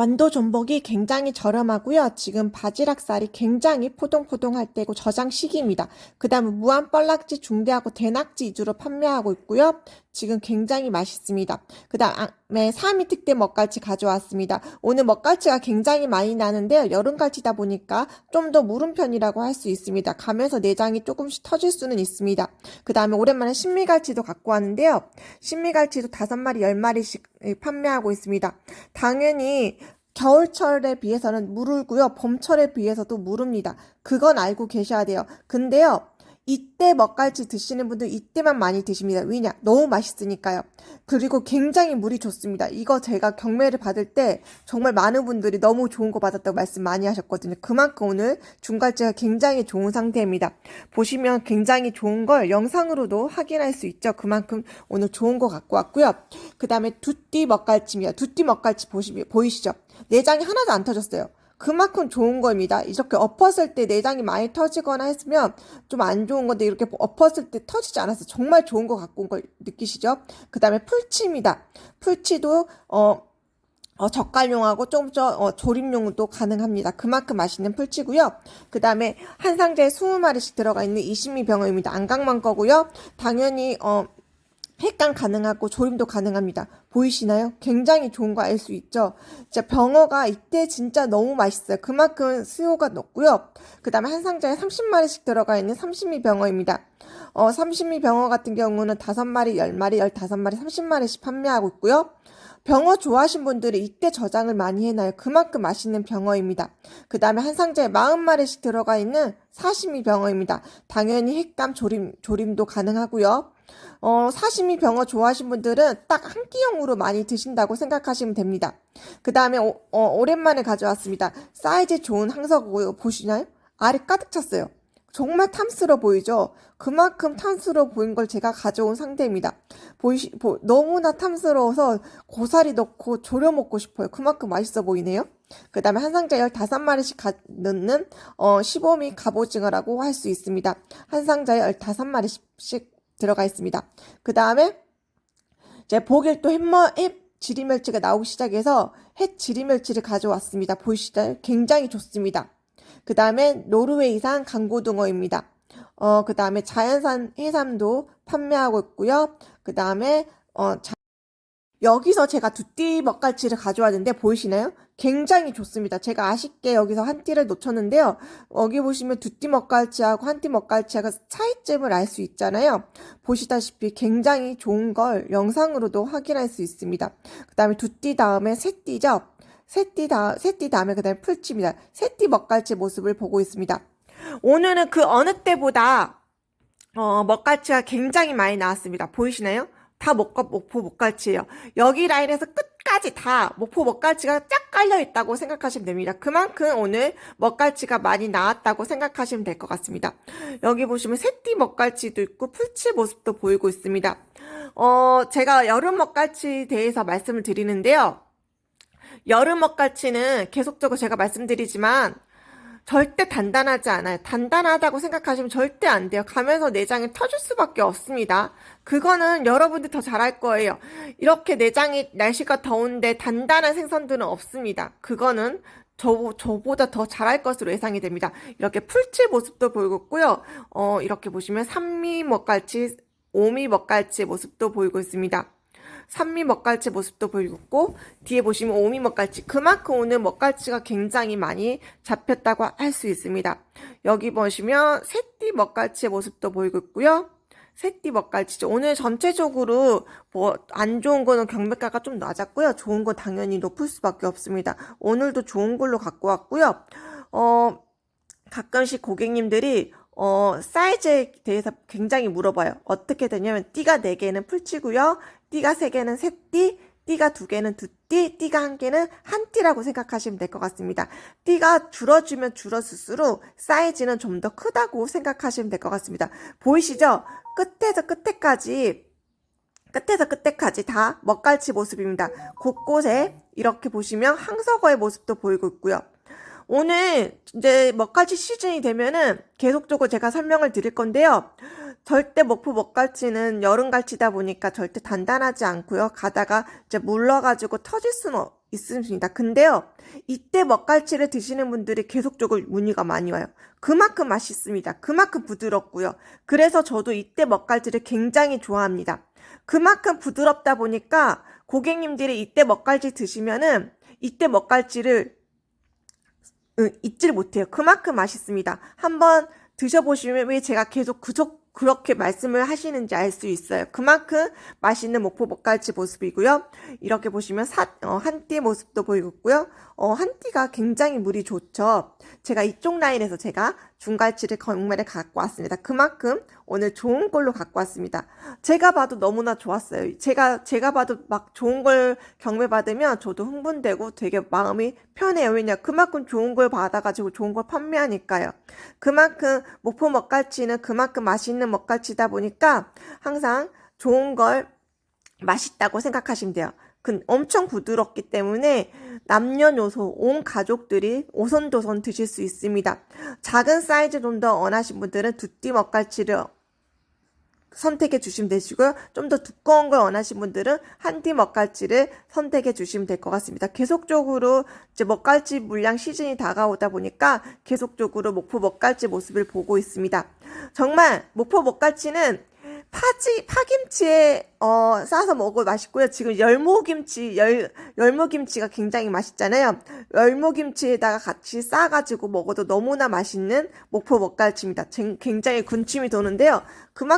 완도 전복이 굉장히 저렴하고요. 지금 바지락살이 굉장히 포동포동할 때고 저장 시기입니다. 그 다음에 무한 뻘락지 중대하고 대낙지 위주로 판매하고 있고요. 지금 굉장히 맛있습니다. 그 다음에 사미 특대 먹갈치 가져왔습니다. 오늘 먹갈치가 굉장히 많이 나는데요. 여름갈치다 보니까 좀 더 무른 편이라고 할 수 있습니다. 가면서 내장이 조금씩 터질 수는 있습니다. 그 다음에 오랜만에 신미갈치도 갖고 왔는데요. 신미갈치도 다섯 마리, 열 마리씩 판매하고 있습니다. 당연히 겨울철에 비해서는 무르고요. 봄철에 비해서도 무릅니다. 그건 알고 계셔야 돼요. 근데요. 이때 먹갈치 드시는 분들 이때만 많이 드십니다. 왜냐? 너무 맛있으니까요. 그리고 굉장히 물이 좋습니다. 이거 제가 경매를 받을 때 정말 많은 분들이 너무 좋은 거 받았다고 말씀 많이 하셨거든요. 그만큼 오늘 중갈치가 굉장히 좋은 상태입니다. 보시면 굉장히 좋은 걸 영상으로도 확인할 수 있죠. 그만큼 오늘 좋은 거 갖고 왔고요. 그 다음에 두띠 먹갈치입니다. 두띠 먹갈치 보시, 보이시죠? 내장이 하나도 안 터졌어요. 그만큼 좋은 겁니다. 이렇게 엎었을 때 내장이 많이 터지거나 했으면 좀 안 좋은 건데 이렇게 엎었을 때 터지지 않아서 정말 좋은 거 갖고 온 걸 느끼시죠? 그 다음에 풀치입니다. 풀치도 어, 어, 젓갈용하고 좀더 어, 조림용도 가능합니다. 그만큼 맛있는 풀치고요. 그 다음에 한 상자에 20마리씩 들어가 있는 이심미 병어입니다. 안강만 거고요. 당연히 어, 횟감 가능하고 조림도 가능합니다. 보이시나요? 굉장히 좋은 거 알 수 있죠? 진짜 병어가 이때 진짜 너무 맛있어요. 그만큼 수요가 높고요. 그 다음에 한 상자에 30마리씩 들어가 있는 30미 병어입니다. 어, 30미 병어 같은 경우는 5마리, 10마리, 15마리, 30마리씩 판매하고 있고요. 병어 좋아하신 분들이 이때 저장을 많이 해놔요. 그만큼 맛있는 병어입니다. 그 다음에 한 상자에 40마리씩 들어가 있는 사시미 병어입니다. 당연히 횟감 조림, 조림도 가능하고요. 어, 사시미 병어 좋아하신 분들은 딱 한 끼용으로 많이 드신다고 생각하시면 됩니다. 그 다음에 어, 오랜만에 가져왔습니다. 사이즈 좋은 항석 보시나요? 알이 가득 찼어요. 정말 탐스러워 보이죠? 그만큼 탐스러워 보인 걸 제가 가져온 상태입니다. 보이시, 보, 너무나 탐스러워서 고사리 넣고 졸여 먹고 싶어요. 그만큼 맛있어 보이네요. 그 다음에 한 상자에 15마리씩 가, 넣는, 어, 15미 갑오징어라고 할 수 있습니다. 한 상자에 15마리씩 들어가 있습니다. 그 다음에, 이제 보길 또 햇머, 햇, 지리멸치가 나오기 시작해서 햇 지리멸치를 가져왔습니다. 보이시나요? 굉장히 좋습니다. 그 다음에 노르웨이산 강고등어입니다. 어, 그 다음에 자연산 해삼도 판매하고 있고요. 그 다음에, 어, 자, 여기서 제가 두띠 먹갈치를 가져왔는데 보이시나요? 굉장히 좋습니다. 제가 아쉽게 여기서 한 띠를 놓쳤는데요. 여기 보시면 두띠 먹갈치하고 한 띠 먹갈치하고 차이점을 알 수 있잖아요. 보시다시피 굉장히 좋은 걸 영상으로도 확인할 수 있습니다. 그 다음에 두띠 다음에 새띠죠. 새띠 다, 새띠 다음에 그 다음에 풀치입니다. 새띠 먹갈치 모습을 보고 있습니다. 오늘은 그 어느 때보다, 어, 먹갈치가 굉장히 많이 나왔습니다. 보이시나요? 다 목과 목포 먹갈치예요. 여기 라인에서 끝까지 다 목포 먹갈치가 쫙 깔려 있다고 생각하시면 됩니다. 그만큼 오늘 먹갈치가 많이 나왔다고 생각하시면 될 것 같습니다. 여기 보시면 새띠 먹갈치도 있고 풀치 모습도 보이고 있습니다. 어, 제가 여름 먹갈치 대해서 말씀을 드리는데요. 여름 먹갈치는 계속적으로 제가 말씀드리지만 절대 단단하지 않아요. 단단하다고 생각하시면 절대 안 돼요. 가면서 내장이 터질 수밖에 없습니다. 그거는 여러분들 더 잘할 거예요. 이렇게 내장이 날씨가 더운데 단단한 생선들은 없습니다. 그거는 저, 저보다 더 잘할 것으로 예상이 됩니다. 이렇게 풀칠 모습도 보이고 있고요. 어, 이렇게 보시면 삼미 먹갈치, 오미 먹갈치 모습도 보이고 있습니다. 산미 먹갈치 모습도 보이고 뒤에 보시면 오미 먹갈치 그만큼 오늘 먹갈치가 굉장히 많이 잡혔다고 할 수 있습니다. 여기 보시면 새띠 먹갈치의 모습도 보이고 있고요. 새띠 먹갈치죠. 오늘 전체적으로 뭐 안 좋은 거는 경매가가 좀 낮았고요. 좋은 건 당연히 높을 수밖에 없습니다. 오늘도 좋은 걸로 갖고 왔고요. 어 가끔씩 고객님들이 어, 사이즈에 대해서 굉장히 물어봐요. 어떻게 되냐면, 띠가 4개는 풀치고요. 띠가 3개는 새띠, 띠가 2개는 두 띠, 띠가 1개는 한 띠라고 생각하시면 될 것 같습니다. 띠가 줄어주면 줄어들수록 사이즈는 좀 더 크다고 생각하시면 될 것 같습니다. 보이시죠? 끝에서 끝에까지 끝에서 끝에까지 다 먹갈치 모습입니다. 곳곳에 이렇게 보시면 항석어의 모습도 보이고 있고요. 오늘 이제 먹갈치 시즌이 되면은 계속적으로 제가 설명을 드릴 건데요. 절대 목포 먹갈치는 여름 갈치다 보니까 절대 단단하지 않고요. 가다가 이제 물러가지고 터질 수는 있습니다. 근데요, 이때 먹갈치를 드시는 분들이 계속적으로 문의가 많이 와요. 그만큼 맛있습니다. 그만큼 부드럽고요. 그래서 저도 이때 먹갈치를 굉장히 좋아합니다. 그만큼 부드럽다 보니까 고객님들이 이때 먹갈치 드시면은 이때 먹갈치를 응, 잊질 못해요. 그만큼 맛있습니다. 한번 드셔보시면 왜 제가 계속 그저, 그렇게 말씀을 하시는지 알 수 있어요. 그만큼 맛있는 목포 먹갈치 모습이고요. 이렇게 보시면 사, 어, 한띠 모습도 보이고요. 어, 한띠가 굉장히 물이 좋죠. 제가 이쪽 라인에서 제가 중갈치를 정말에 갖고 왔습니다. 그만큼 오늘 좋은 걸로 갖고 왔습니다. 제가 봐도 너무나 좋았어요. 제가, 제가 봐도 막 좋은 걸 경매 받으면 저도 흥분되고 되게 마음이 편해요. 왜냐, 그만큼 좋은 걸 받아가지고 좋은 걸 판매하니까요. 그만큼 목포 먹갈치는 그만큼 맛있는 먹갈치다 보니까 항상 좋은 걸 맛있다고 생각하시면 돼요. 그 엄청 부드럽기 때문에 남녀노소 온 가족들이 오손도손 드실 수 있습니다. 작은 사이즈 좀 더 원하신 분들은 두띠 먹갈치를 선택해 주시면 되시고요. 좀 더 두꺼운 걸 원하신 분들은 한띠 먹갈치를 선택해 주시면 될 것 같습니다. 계속적으로 이제 먹갈치 물량 시즌이 다가오다 보니까 계속적으로 목포 먹갈치 모습을 보고 있습니다. 정말 목포 먹갈치는 파지 파김치에 어 싸서 먹어 맛있고요. 지금 열무김치 열 열무김치가 굉장히 맛있잖아요. 열무김치에다가 같이 싸 가지고 먹어도 너무나 맛있는 목포 먹갈치입니다. 굉장히 군침이 도는데요. 그만